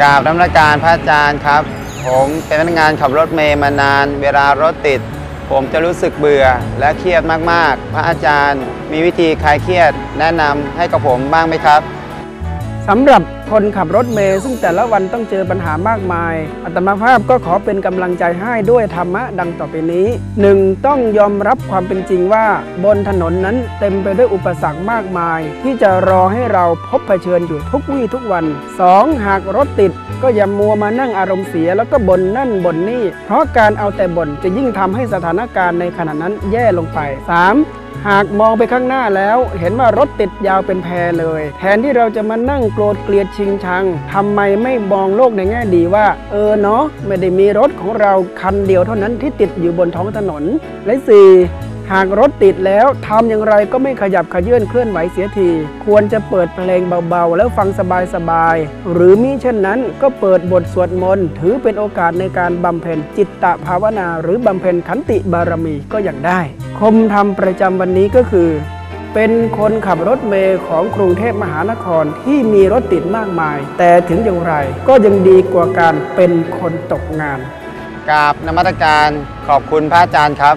กราบน้ำราการพระอาจารย์ครับ ผมเป็นพนักงานขับรถเมย์มานาน เวลารถติด ผมจะรู้สึกเบื่อและเครียดมากๆ พระอาจารย์มีวิธีคลายเครียดแนะนำให้กับผมบ้างไหมครับสำหรับ คนขับรถเมล์ซึ่งแต่ละวันต้องเจอปัญหามากมาย อัตมาภาพก็ขอเป็นกำลังใจให้ด้วยธรรมะดังต่อไปนี้ 1. ต้องยอมรับความเป็นจริงว่า บนถนนนั้นเต็มไปด้วยอุปสรรคมากมาย ที่จะรอให้เราพบเผชิญอยู่ทุกวี่ทุกวัน 2. หากรถติดก็อย่ามัวมานั่งอารมณ์เสียแล้วก็บ่นนั่นบ่นนี่ เพราะการเอาแต่บ่นจะยิ่งทำให้สถานการณ์ในขณะนั้นแย่ลงไป 3. หากมองไปข้างหน้าแล้ว เห็นว่ารถติดยาวเป็นแพรเลย แทนที่เราจะมานั่งโกรธเกลียดชิงชังทำไมไม่มองโลกในแง่ดีว่า เออเนาะไม่ได้มีรถของเราคันเดียวเท่านั้นที่ติดอยู่บนท้องถนน และ 4. หากรถติดแล้วทำอย่างไรก็ไม่ขยับขยื่นเคลื่อนไหวเสียที ควรจะเปิดเพลงเบาๆ แล้วฟังสบายๆ หรือมิเช่นนั้นก็เปิดบทสวดมนต์ถือเป็นโอกาสในการบำเพ็ญจิตตภาวนา หรือบำเพ็ญขันติบารมีก็ย่างได้ คมธรรมประจำวันนี้ก็คือ เป็นคนขับรถเมล์ของกรุงเทพมหานครที่มีรถติดมากมาย แต่ถึงอย่างไรก็ยังดีกว่าการเป็นคนตกงานกราบนมัสการขอบคุณพระอาจารย์ครับ